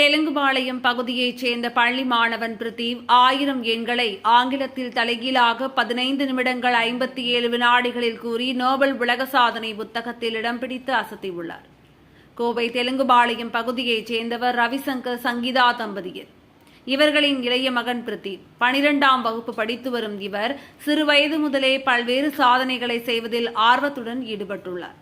தெலுங்குபாளையம் பகுதியைச் சேர்ந்த பள்ளி மாணவன் பிரதீப் ஆயிரம் எண்களை ஆங்கிலத்தில் தலைகீழாக பதினைந்து நிமிடங்கள் ஐம்பத்தி ஏழு வினாடிகளில் கூறி நோபல் உலக சாதனை புத்தகத்தில் இடம் பிடித்து அசத்தியுள்ளார். கோவை தெலுங்குபாளையம் பகுதியைச் சேர்ந்தவர் ரவிசங்கர் சங்கீதா தம்பதியர். இவர்களின் இளைய மகன் பிரதீப் பனிரெண்டாம் வகுப்பு படித்து வரும் இவர் சிறுவயது முதலே பல்வேறு சாதனைகளை செய்வதில் ஆர்வத்துடன் ஈடுபட்டுள்ளார்.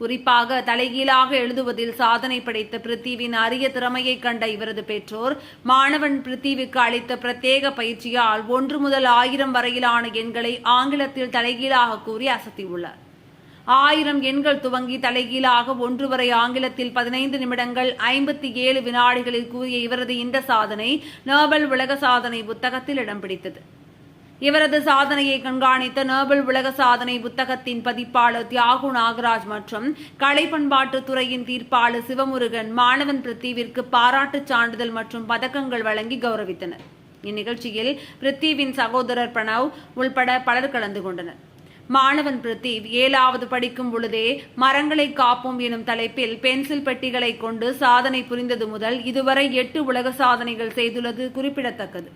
குறிப்பாக தலைகீழாக எழுதுவதில் சாதனை படைத்த பிரித்திவின் அரிய திறமையை கண்ட இவரது பெற்றோர் மாணவன் பிரித்திவுக்கு அளித்த பிரத்யேக பயிற்சியால் ஒன்று முதல் ஆயிரம் வரையிலான எண்களை ஆங்கிலத்தில் தலைகீழாக கூறி அசத்தியுள்ளார். ஆயிரம் எண்கள் துவங்கி தலைகீழாக ஒன்று வரை ஆங்கிலத்தில் பதினைந்து நிமிடங்கள் ஐம்பத்தி ஏழு வினாடிகளில் கூறிய இவரது இந்த சாதனை நோபல் உலக சாதனை புத்தகத்தில் இடம் பிடித்தது. இவரது சாதனையை கண்காணித்த நோபல் உலக சாதனை புத்தகத்தின் பதிப்பாளர் தியாகு நாகராஜ் மற்றும் கலை பண்பாட்டு துறையின் தீர்ப்பாளர் சிவமுருகன் மாணவன் பிரித்திவிற்கு பாராட்டுச் சான்றிதழ் மற்றும் பதக்கங்கள் வழங்கி கௌரவித்தனர். இந்நிகழ்ச்சியில் பிரித்திவின் சகோதரர் பிரணவ் உள்பட பலர் கலந்து கொண்டனர். மாணவன் பிரித்திவ் ஏழாவது படிக்கும் பொழுதே மரங்களை காப்போம் எனும் தலைப்பில் பென்சில் பெட்டிகளை கொண்டு சாதனை புரிந்தது முதல் இதுவரை எட்டு உலக சாதனைகள் செய்துள்ளது குறிப்பிடத்தக்கது.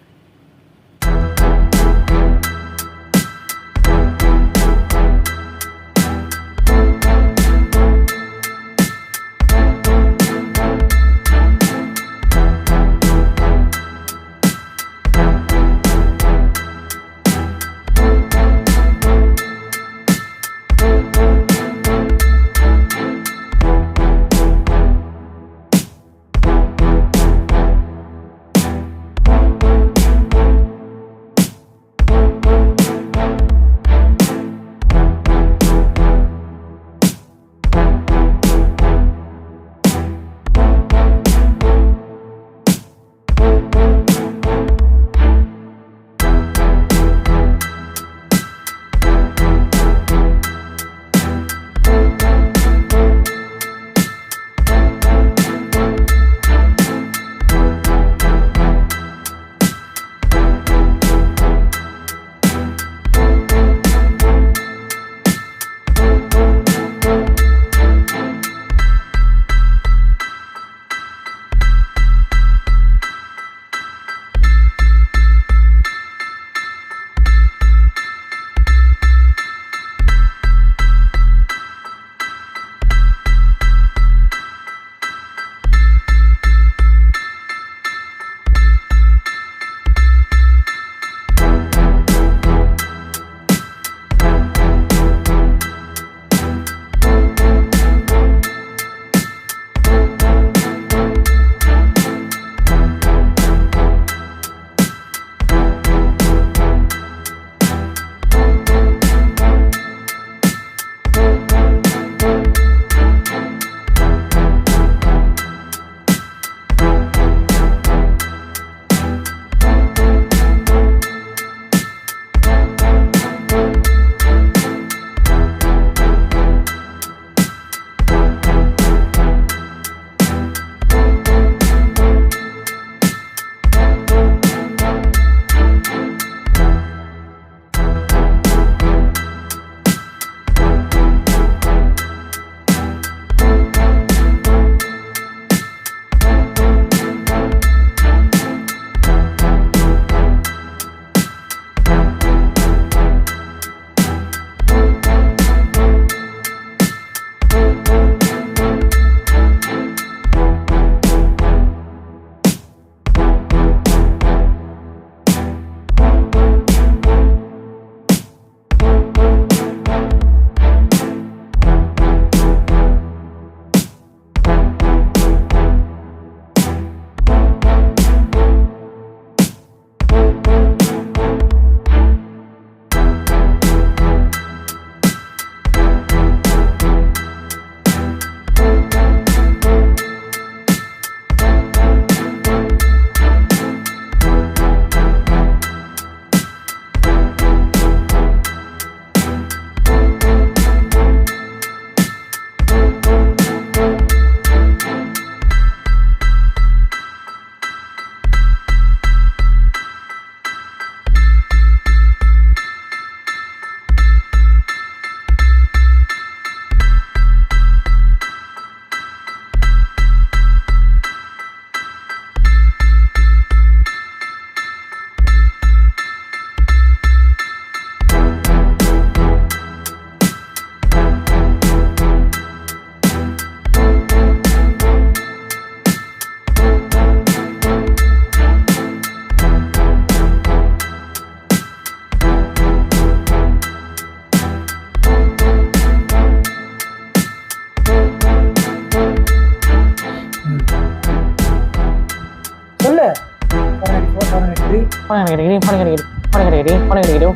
ஃபோன் கிடைக்கிது ஃபோன் கிடைக்கிது ஃபோன் கிடைக்கிது ஃபோன் கிடைக்கிது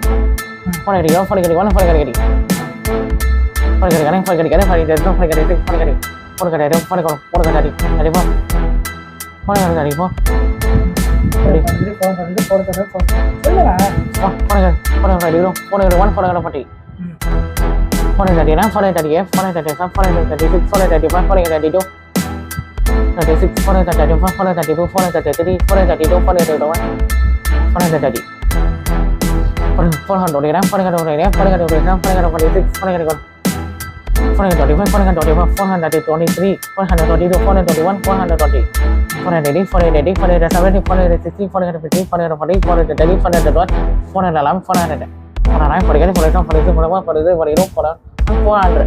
ஃபோன் கிடைக்கும் ஃபோன் கிடைக்கும் ஃபோன் கிடைக்கிது ஃபோன் கிடைக்கிறேன் ஃபோன் கிடைக்கிறேன் ஃபோன் கிடைக்கும் ஃபோன் கிடைக்கும் ஃபோன் கிடைக்கும் ஃபோன் கிடையாது ஃபோன் கிடைக்கும் ஃபோன் கிடைக்கும் கிடைப்போம் ஃபோன் கிடைக்கும் கிடைப்போம் ஃபோனை தட்டினா ஃபோனை தட்டியே ஃபோனை தட்டியா ஃபோனை தட்டி சிக்ஸ் ஃபோனை தட்டி ஃபைவ் ஃபோனை தட்டி டூ தட்டி சிக்ஸ் ஃபோனை தட்டி ஃபைவ் ஃபோனை தட்டி டூ ஃபோனை தட்டி த்ரீ ஃபோனை தட்டி டூ ஃபோனை தட்டி ஒன் பணம் கட்டி பணம் உடைக்கிறேன் பணம் கட்ட உடைக்கிறேன் பணம் கட்ட உடைக்கிறேன் பணம் கட்ட உடைக்கிறது பணம் கிடைக்கும் four hundred twenty five, four hundred twenty one, four hundred twenty three, four hundred twenty two, four hundred twenty one, four hundred twenty, four hundred eighty, four hundred eighty, four hundred seventy, four hundred sixty, four hundred fifty, four hundred forty, four hundred thirty, four hundred one, four hundred eleven, four hundred, four hundred forty, forty two, forty three, forty one, forty two, forty two, four hundred, four hundred.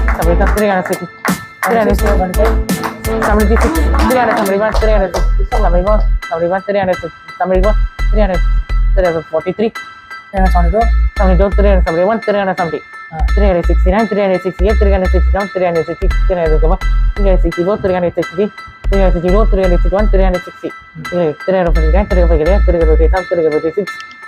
sambil kan sering ada sedikit sering ada sedikit sambil di sering ada sambil ribuan sering ada sambil ribuan sambil ribuan sering ada sambil ribuan sering ada sering ada forty three three hundred seventy two seventy two three hundred seventy one three hundred seventy three hundred sixty nine three hundred sixty eight three hundred sixty seven three hundred sixty three hundred three hundred sixty four three hundred sixty three hundred sixty four three hundred sixty one three hundred sixty three hundred fifty nine three hundred fifty nine three hundred fifty seven three hundred fifty six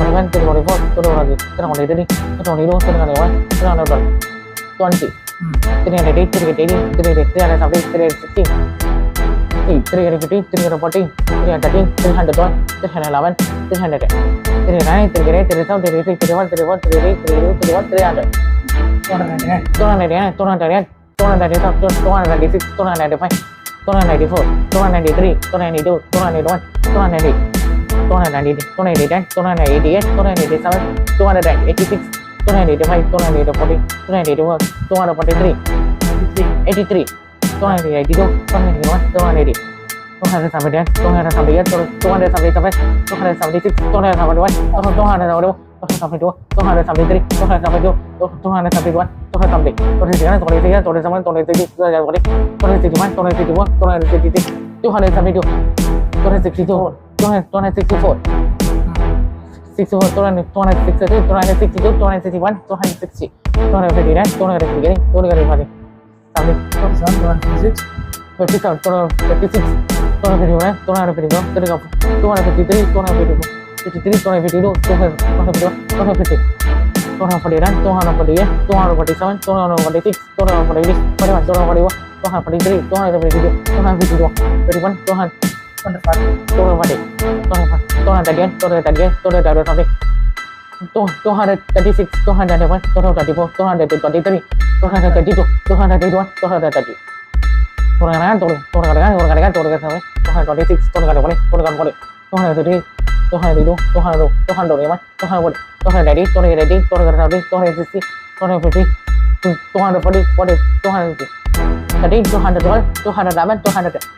மகன் திருவடைப்போல் திருவராஜி திருநகொண்டை திரி திருநகொண்டை இருபது திருநகரைவன் Thirunagar twenty three hundred eight three eight three hundred three hundred அப்படி three hundred fifty three hundred fifty three hundred forty three hundred thirteen three hundred one three hundred eleven three hundred three nine three grey three seven three three three one three one three three three three one three hundred two hundred two hundred two hundred two hundred two hundred six two hundred five two hundred four two hundred three two hundred two two hundred one two hundred eight ตัวหนึ่งไหนดิตัวหนึ่งไหนแดงตัวหนึ่งไหน EDS ตัวหนึ่งไหนที่สามตัวหนึ่งไหนแดง HDX ตัวหนึ่งไหนที่ห้าตัวหนึ่งไหนดอกปอนดี้ตัวหนึ่งไหนที่หกตัวหนึ่งดอกปอนดี้สี่ HDX ตัวหนึ่งไหน HDX ตัวหนึ่งไหนแดงตัวหนึ่งไหนดิตัวหนึ่งไหนที่สามเด็กตัวหนึ่งไหนที่สามเด็กตัวหนึ่งไหนที่สามเด็กตัวหนึ่งไหนที่สามเด็กตัวหนึ่งไ290 288 287 286 285 240 241 243 83 282 281 282 283 283 283 276 271 271 232 233 232 231 232 233 234 235 236 237 238 239 240 242 242 242 264. 64, 262, 262, 261, 260, 259, 258, 259, 256, 257, 256, 259, 251, 253, 254, 53, 252, 251, 252. 249, 248, 247, 246, 248, 241, 242, 243, 242, 252, 251, 252. turun depan turun mati Tuhan Tuhan tadi Tuhan tadi Tuhan tadi sampai Tuhan Tuhan tadi six Tuhan tadi one Tuhan tadi four Tuhan tadi twenty three Tuhan tadi two Tuhan tadi one Tuhan tadi turun kanan turun turun kanan turun kanan turun kanan sampai Tuhan twenty six turun kanan boleh turun kanan boleh Tuhan tadi Tuhan tadi two Tuhan two Tuhan tadi one Tuhan boleh Tuhan tadi Tuhan tadi Tuhan tadi Tuhan sixty Tuhan fifty Tuhan forty forty Tuhan fifty tadi Tuhan tadi one Tuhan tadi one Tuhan tadi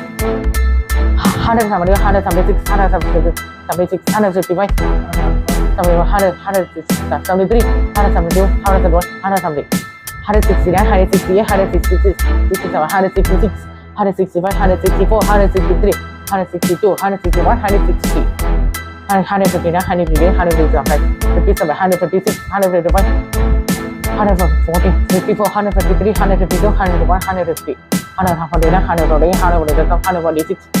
하늘에서 삼백 육, 하늘에서 삼백 육, 하늘에서 삼백 육, 삼백 육, 하늘에서 삼백 육, 삼백 육, 하 늘, 하 늘, 삼백 육, 하늘 삼백 육, 하늘 삼백 육, 하늘 삼 백, 하늘 sixty nine, 하늘 sixty eight, 하늘 sixty six, sixty seven, 하늘 sixty six, 하늘 sixty five, 하늘 sixty four, 하늘 sixty three, 하늘 sixty two, 하늘 sixty one, 하늘 sixty. 159, 158, 159, 57, 156, 155, 140, 54, 153, 152, 151, 150, 149, 148, 149, 146,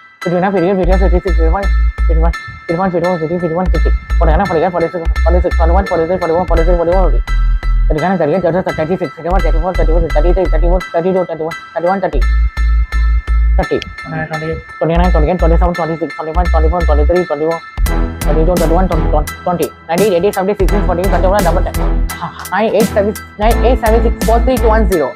फिर ना फिर फिर फिर फिर फिर one फिर one फिर one फिर वन फिर फिर वन फिर पढ़े ना पढ़ेगा पढ़े पढ़े सिक्स पढ़े वन पढ़े से पढ़े वन पढ़े से पढ़े वन होगी तरीका ना करिए जैसे thirty six thirty one thirty four thirty four thirty three thirty four thirty two thirty one thirty one thirty thirty twenty nine twenty eight twenty seven twenty six twenty one twenty four twenty three twenty one twenty two twenty one twenty twenty ninety eighty seventy six forty twenty one double zero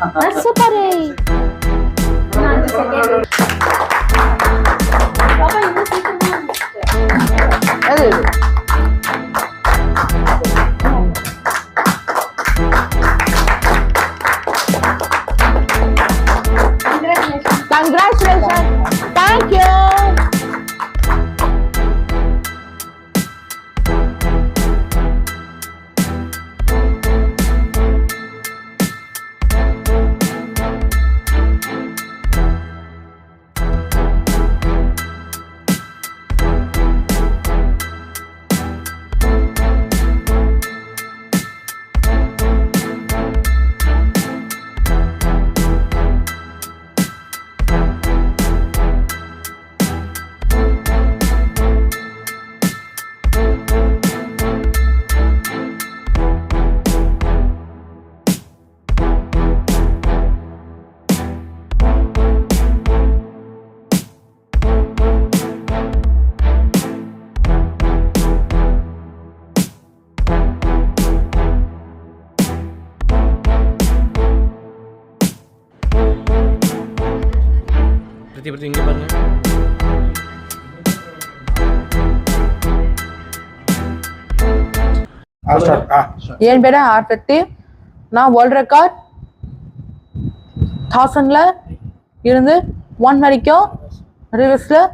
That's so funny. திருத்தி பற்றி இங்கே பாருங்கள் ஏழு பேரை? ஆர்பத்தி நான் world record தௌசண்டில் இருந்து one வரைக்கும் ரிவர்ஸில்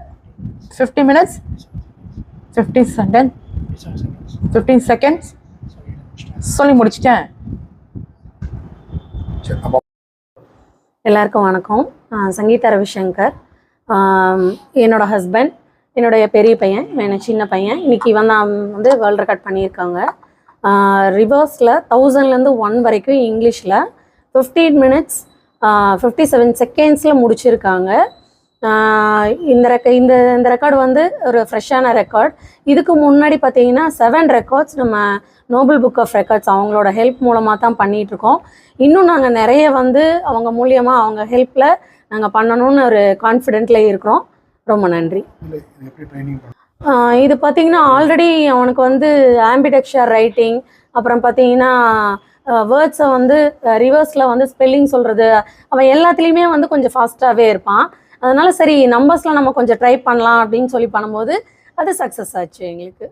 fifty minutes fifteen second fifteen seconds சொல்லி முடிச்சிட்டேன். எல்லாருக்கும் வணக்கம். சங்கீதா ரவிசங்கர். என்னோட ஹஸ்பண்ட் என்னுடைய பெரிய பையன் என்னோட சின்ன பையன். இன்றைக்கி வந்தான் வந்து வேர்ல்டு ரெக்கார்ட் பண்ணியிருக்காங்க. ரிவர்ஸில் தௌசண்ட்லேருந்து ஒன் வரைக்கும் இங்கிலீஷில் ஃபிஃப்டீன் மினிட்ஸ் ஃபிஃப்டி செவன் செகண்ட்ஸில் முடிச்சிருக்காங்க. இந்த ரெக்க இந்த இந்த ரெக்கார்டு வந்து ஒரு ஃப்ரெஷ்ஷான ரெக்கார்ட் இதுக்கு முன்னாடி பார்த்தீங்கன்னா செவன் ரெக்கார்ட்ஸ் நம்ம நோபல் புக் ஆஃப் ரெக்கார்ட்ஸ் அவங்களோட ஹெல்ப் மூலமாக தான் பண்ணிகிட்ருக்கோம் இன்னும் நாங்கள் நிறைய வந்து அவங்க மூலியமாக அவங்க ஹெல்ப்பில் நாங்கள் பண்ணணும்னு ஒரு கான்ஃபிடென்ட்லேயே இருக்கிறோம். ரொம்ப நன்றி. இது பார்த்தீங்கன்னா ஆல்ரெடி அவனுக்கு வந்து ஆம்பிடெக்சர் ரைட்டிங் அப்புறம் பார்த்தீங்கன்னா வேர்ட்ஸை வந்து ரிவர்ஸில் வந்து ஸ்பெல்லிங் சொல்கிறது அவன் எல்லாத்துலேயுமே வந்து கொஞ்சம் ஃபாஸ்ட்டாகவே இருப்பான். அதனால் சரி நம்பர்ஸ்லாம் நம்ம கொஞ்சம் ட்ரை பண்ணலாம் அப்படின்னு சொல்லி பண்ணும்போது அது சக்ஸஸ் ஆச்சு எங்களுக்கு.